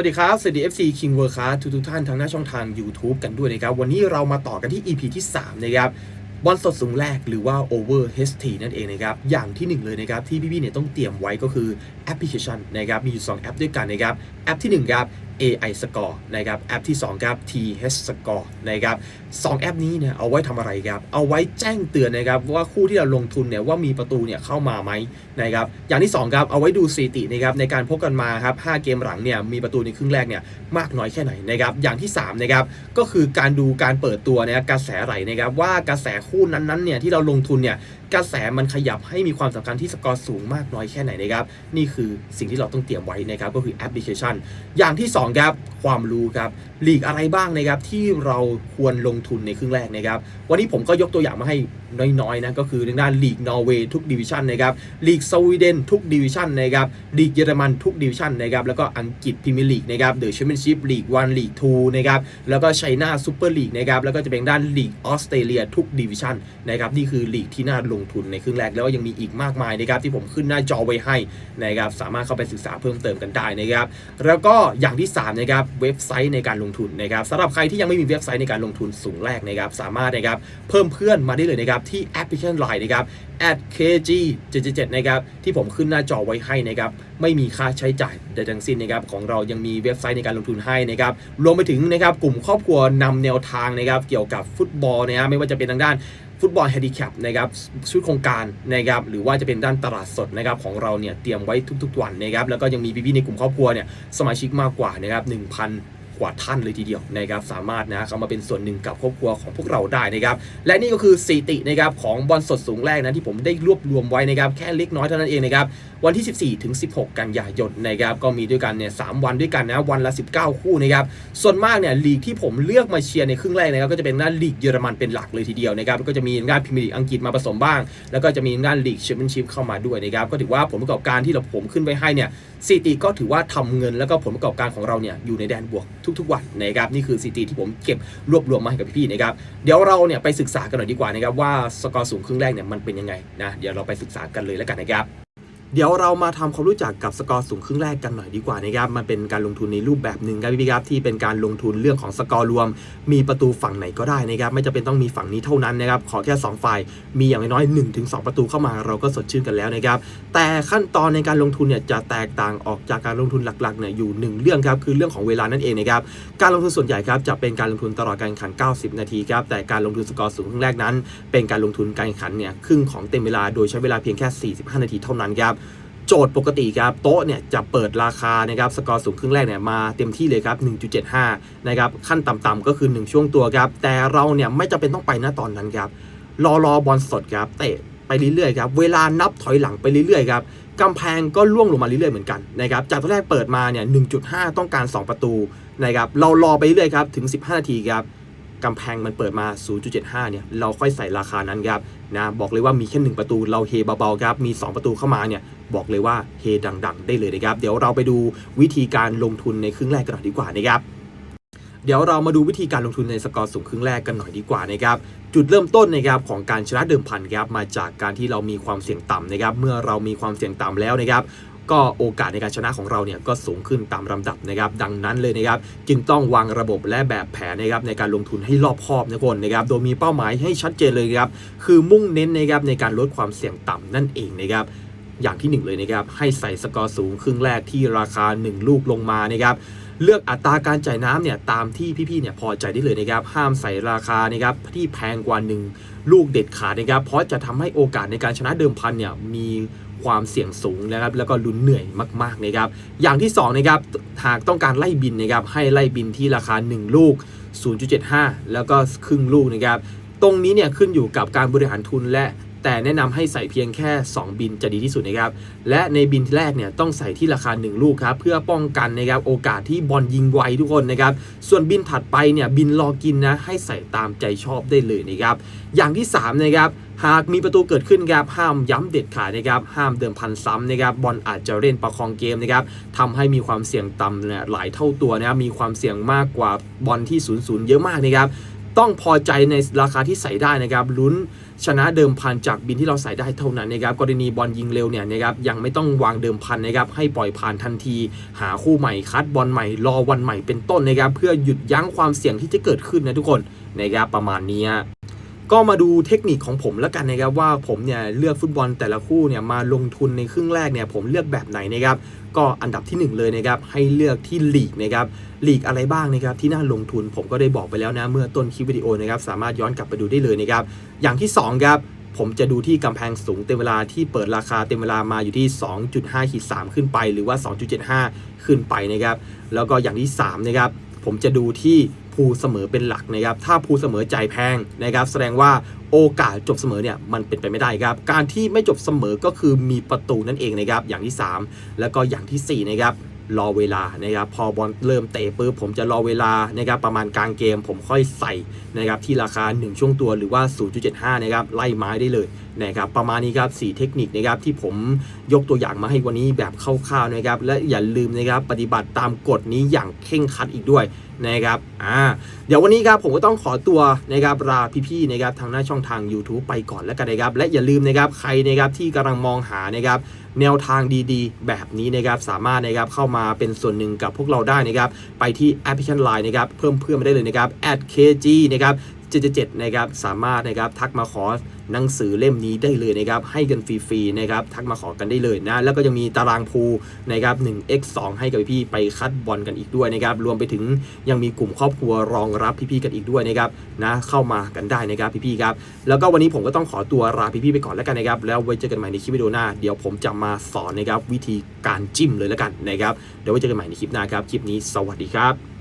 วัสดีครับ สวัสดี FC King World Class ทุกทุกท่านทางหน้าช่องทาง YouTube กันด้วยนะครับ วันนี้เรามาต่อกันที่ EP ที่ 3 นะครับบอลสดสูงแรกหรือว่า Over HT นั่นเองนะครับ อย่างที่ 1 เลยนะครับ ที่พี่ๆเนี่ยต้องเตรียมไว้ก็คือแอปพลิเคชันนะครับ มีอยู่ 2 แอปด้วยกันนะครับ แอปที่1ครับ AI Score นะครับแอปที่ 2 ครับ TH Score นะครับสองแอปนี้เนี่ยเอาไว้ทำอะไรครับ เอาไว้แจ้งเตือนนะครับว่าคู่ที่เราลงทุนเนี่ยว่ามีประตูเนี่ยเข้ามาไหมนะครับอย่างที่ 2 ครับ เอาไว้ดูสถิตินะครับในการพบกันมาครับ5เกมหลังเนี่ยมีประตูในครึ่งแรกเนี่ยมากน้อยแค่ไหนนะครับอย่างที่3นะครับก็คือการดูการเปิดตัวนะครับกระแสไหลนะครับว่ากระแสคู่นั้นๆเนี่ยที่เราลงทุนเนี่ยกระแสมันขยับให้มีความสำคัญที่สกอร์สูงมากน้อยแค่ไหนนะครับนี่คือสิ่งที่เราต้องเตรียมไว้นะครับก็คือแอปพลิเคชัน อย่างที่ 2ครับความรู้ครับหลีกอะไรบ้างนะครับที่เราควรลงทุนในครึ่งแรกนะครับวันนี้ผมก็ยกตัวอย่างมาให้น้อยๆนะก็คือทางด้านลีกนอร์เวย์ทุกดิวิชันนะครับลีกสวีเดนทุกดิวิชันนะครับลีกเยอรมันทุกดิวิชันนะครับแล้วก็อังกฤษพรีเมียร์ลีกนะครับเดอะแชมเปี้ยนชิพลีกวันลีกทูนะครับแล้วก็ไชน่าซูเปอร์ลีกนะครับแล้วก็จะเป็นด้านลีกออสเตรเลียทุกดิวิชันนะครับนี่คือลีกที่น่าลงทุนในครึ่งแรกแล้วก็ยังมีอีกมากมายนะครับที่ผมขึ้นหน้าจอไว้ให้นะครับสามารถเข้าไปศึกษาเพิ่มเติมกันได้นะครับแล้วก็อย่างที่3นะครับเว็บไซต์ในการลงทุนนะครับสำหรับใครที่ยังไม่มีเว็บไซต์ในการลงทุนสูงแรกนะครับสามารถนะครับเพิ่มเพื่อนมาได้เลยนะครับที่แอปพลิเคชัน Line นะครับ @kg 77นะครับที่ผมขึ้นหน้าจอไว้ให้นะครับไม่มีค่าใช้จ่ายใดทั้งสิ้นนะครับของเรายังมีเว็บไซต์ในการลงทุนให้นะครับรวมไปถึงนะครับกลุ่มครอบครัวนำแนวทางนะครับเกี่ยวกับฟุตบอลนะฮะไม่ว่าจะเป็นทางด้าน ฟุตบอลแฮนดิแคปนะครับชุดโครงการนะครับหรือว่าจะเป็นด้านตลาดสดนะครับของเราเนี่ยเตรียมไว้ทุกๆวันนะครับแล้วก็ยังมีพี่ๆในกลุ่มครอบครัวเนี่ยสมาชิกมากกว่านะครับ1,000 กว่าท่านเลยทีเดียวนะครับสามารถนะเข้ามาเป็นส่วนหนึ่งกับครอบครัวของพวกเราได้นะครับและนี่ก็คือสตินะครับของบอลสดสูงแรกนะที่ผมได้รวบรวมไว้นะครับแค่เล็กน้อยเท่านั้นเองนะครับวันที่ 14ถึง16 กันยายนนะครับก็มีด้วยกันเนี่ยสวันด้วยกันนะวันละ 19 คู่นะครับส่วนมากเนี่ยลีกที่ผมเลือกมาเชียร์ในครึ่งแรกนะครับก็จะเป็นด้านลีกเยอรมันเป็นหลักเลยทีเดียวนะครับก็จะมีด้านพรีเมียร์ลีกอังกฤษมาผสมบ้าง แล้วก็จะมีด้านลีกแชมเปี้ยนชิพเข้ามาด้วยนะครับก็ถือว่าผลประกอบการที่เราผมขึ้นไว้ให้เนี่ยสติก็ถือว่าทำเงินแล้วก็ผลประกอบการของเราเนี่ยอยู่ในแดนบวกทุกๆวันนะครับนี่คือสถิติที่ผมเก็บรวบรวมมาให้กับพี่ๆนะครับเดี๋ยวเราเนี่ยไปศึกษากันหน่อยดีกว่านะครับว่าสกอร์สูงครึ่งแรกเนี่ยมันเป็นยังไงนะเดี๋ยวเราไปศึกษากันเลยแล้วกันนะครับ เดี๋ยวเรามาทำความรู้จักกับสกอร์สูงครึ่งแรกกันหน่อยดีกว่านะครับมันเป็นการลงทุนในรูปแบบหนึ่งครับพี่ครับที่เป็นการลงทุนเรื่องของสกอร์รวม มีประตูฝั่งไหนก็ได้นะครับไม่จำเป็นต้องมีฝั่งนี้เท่านั้นนะครับขอแค่ 2 ฝ่าย มีอย่างน้อยๆ1ถึง2ประตูเข้ามาเราก็สดชื่นกันแล้วนะครับแต่ขั้นตอนในการลงทุนเนี่ยจะแตกต่างออกจากการลงทุนหลักๆเนี่ยอยู่หนึ่งเรื่องครับคือเรื่องของเวลานั่นเองนะครับการลงทุนส่วนใหญ่ครับจะเป็นการลงทุนตลอดการแข่งขัน 90 นาทีครับแต่การลงทุนสกอร์สูงครึ่งแรกนั้น เป็นการลงทุนการแข่งขันเนี่ยครึ่งของเต็มเวลาโดยใช้เวลาเพียงแค่ 45 นาทีเท่านั้นครับ โจทย์ปกติครับโต๊ะเนี่ยจะเปิดราคานะครับสกอร์สูงครึ่งแรกเนี่ยมาเต็มที่เลยครับ 1.75 นะครับขั้นต่ำๆก็คือ 1 ช่วงตัวครับ แต่เราเนี่ยไม่จำเป็นต้องไปณตอนนั้นครับ รอรอบอลสดครับเตะไปเรื่อยๆครับเวลานับถอยหลังไปเรื่อยๆครับกำแพงก็ล่วงลงมาเรื่อยๆเหมือนกันนะครับจากตอนแรกเปิดมาเนี่ย 1.5 ต้องการ 2 ประตูนะครับเรารอไปเรื่อยๆครับถึง 15 นาทีครับ กำแพงมันเปิดมา 0.75 เนี่ย เราค่อยใส่ราคานั้นครับนะ บอกเลยว่ามีแค่1ประตู เราเฮเบาๆครับ มี 2 ประตูเข้ามาเนี่ย บอกเลยว่าเฮดังๆ ได้เลยนะครับ เดี๋ยวเราไปดูวิธีการลงทุนในครึ่งแรกกันหน่อยดีกว่านะครับ เดี๋ยวเรามาดูวิธีการลงทุนในสกอร์สูงครึ่งแรกกันหน่อยดีกว่านะครับจุดเริ่มต้นนะครับของการชนะเดิมพันครับมาจากการที่เรามีความเสี่ยงต่ำนะครับเมื่อเรามีความเสี่ยงต่ำแล้วนะครับ ก็โอกาสในการชนะของเราเนี่ยก็สูงขึ้นตามลำดับนะครับดังนั้นเลยนะครับจึงต้องวางระบบและแบบแผนนะครับในการลงทุนให้รอบคอบนะคนนะครับโดยมีเป้าหมายให้ชัดเจนเลยครับคือมุ่งเน้นนะครับในการลดความเสี่ยงต่ำนั่นเองนะครับอย่างที่หนึ่งเลยนะครับให้ใส่สกอร์สูงครึ่งแรกที่ราคา 1 ลูกลงมานะครับเลือกอัตราการจ่ายน้ำเนี่ยตามที่พี่ๆเนี่ยพอใจได้เลยนะครับห้ามใส่ราคานะครับที่แพงกว่า 1 ลูกเด็ดขาดนะครับเพราะจะทำให้โอกาสในการชนะเดิมพันเนี่ยมี ความเสี่ยงสูงนะครับแล้วก็ลุ้นเหนื่อยมากๆนะครับอย่างที่2นะครับหากต้องการไล่บินนะครับให้ไล่บินที่ราคา 1 ลูก 0.75 แล้วก็ครึ่งลูกนะครับตรงนี้เนี่ยขึ้นอยู่กับการบริหารทุนและ แต่แนะนำให้ใส่เพียงแค่ 2 บินจะดีที่สุดนะครับ และในบินแรกเนี่ยต้องใส่ที่ราคา 1 ลูกครับ เพื่อป้องกันนะครับโอกาสที่บอลยิงไวทุกคนนะครับ ส่วนบินถัดไปเนี่ยบินรอกินนะให้ใส่ตามใจชอบได้เลยนะครับ อย่างที่ 3 นะครับหากมีประตูเกิดขึ้นครับห้ามย้ำเด็ดขาดนะครับห้ามเดิมพันซ้ำนะครับบอลอาจจะเล่นประคองเกมนะครับทำให้มีความเสี่ยงต่ำเนี่ยหลายเท่าตัวนะครับมีความเสี่ยงมากกว่าบอลที่0ูนย์เยอะมากนะครับ ต้องพอใจในราคาที่ใส่ได้นะครับลุ้นชนะเดิมพันจากบินที่เราใส่ได้เท่านั้นนะครับกรณีบอลยิงเร็วเนี่ยนะครับยังไม่ต้องวางเดิมพันนะครับให้ปล่อยผ่านทันที หาคู่ใหม่คัดบอลใหม่รอวันใหม่เป็นต้นนะครับเพื่อหยุดยั้งความเสี่ยงที่จะเกิดขึ้นนะทุกคนนะครับประมาณนี้ ก็มาดูเทคนิคของผมแล้วกันนะครับว่าผมเนี่ยเลือกฟุตบอลแต่ละคู่เนี่ยมาลงทุนในครึ่งแรกเนี่ยผมเลือกแบบไหนนะครับก็อันดับทีหนึ่1 เลยนะครับให้เลือกที่ลีกนะครับลีกอะไรบ้างนะครับที่น่าลงทุนผมก็ได้บอกไปแล้วนะเมื่อต้นคลิปวิดีโอนะครับสามารถย้อนกลับไปดูได้เลยนะครับอย่างที่2ครับผมจะดูที่กำแพงสูงเต็มเวลาที่เปิดราคาเต็มเวลามาอยู่ที่ 2.5ขีด3ขึ้นไป หรือว่า 2.75 ขึ้นไปนะครับแล้วก็อย่างที่3นะครับ ผมจะดูที่ภูเสมอเป็นหลักนะครับ ถ้าภูเสมอใจายแพงนะครับ แสดงว่าโอกาสจบเสมอเนี่ยมันเป็นไปไม่ได้ครับ การที่ไม่จบเสมอก็คือมีประตูนั่นเองนะครับ อย่างที่ 3 แล้วก็อย่างทีสี่4นะครับรอเวลานะครับพอบอลเริ่มเตะปุ๊บผมจะรอเวลานะครับประมาณกลางเกมผมค่อยใส่นะครับที่ราคา 1 ช่วงตัวหรือว่า 0.75 นะครับไล่ไม้ได้เลย นะครับประมาณนี้ครับ4เทคนิคนะครับที่ผมยกตัวอย่างมาให้วันนี้แบบคร่าวๆนะครับและอย่าลืมนะครับปฏิบัติตามกฎนี้อย่างเคร่งครัดอีกด้วยนะครับอ่าเดี๋ยววันนี้ครับผมก็ต้องขอตัวนะครับลาพี่ๆนะครับทางหน้าช่องทาง YouTube ไปก่อนแล้วกันนะครับและอย่าลืมนะครับใครนะครับที่กำลังมองหานะครับแนวทางดีๆ แบบนี้นะครับสามารถนะครับเข้ามาเป็นส่วนหนึ่งกับพวกเราได้นะครับไปที่แอปพลิเคชัน Line นะครับเพิ่มเพื่อนมาได้เลยนะครับ @kg นะครับ 777นะครับสามารถนะครับทักมาขอหนังสือเล่มนี้ได้เลยนะครับให้กันฟรีๆนะครับทักมาขอกันได้เลยนะแล้วก็ยังมีตารางพูนะครับ 1x2 ให้กับพี่ๆไปคัดบอลกันอีกด้วยนะครับรวมไปถึงยังมีกลุ่มครอบครัวรองรับพี่ๆกันอีกด้วยนะครับนะเข้ามากันได้นะครับพี่ๆครับแล้วก็วันนี้ผมก็ต้องขอตัวลาพี่ๆไปก่อนแล้วกันนะครับแล้วไว้เจอกันใหม่ในคลิปวิดีโอหน้าเดี๋ยวผมจะมาสอนนะครับวิธีการจิ้มเลยแล้วกันนะครับเดี๋ยวไว้เจอกันใหม่ในคลิปหน้าครับคลิปนี้สวัสดีครับ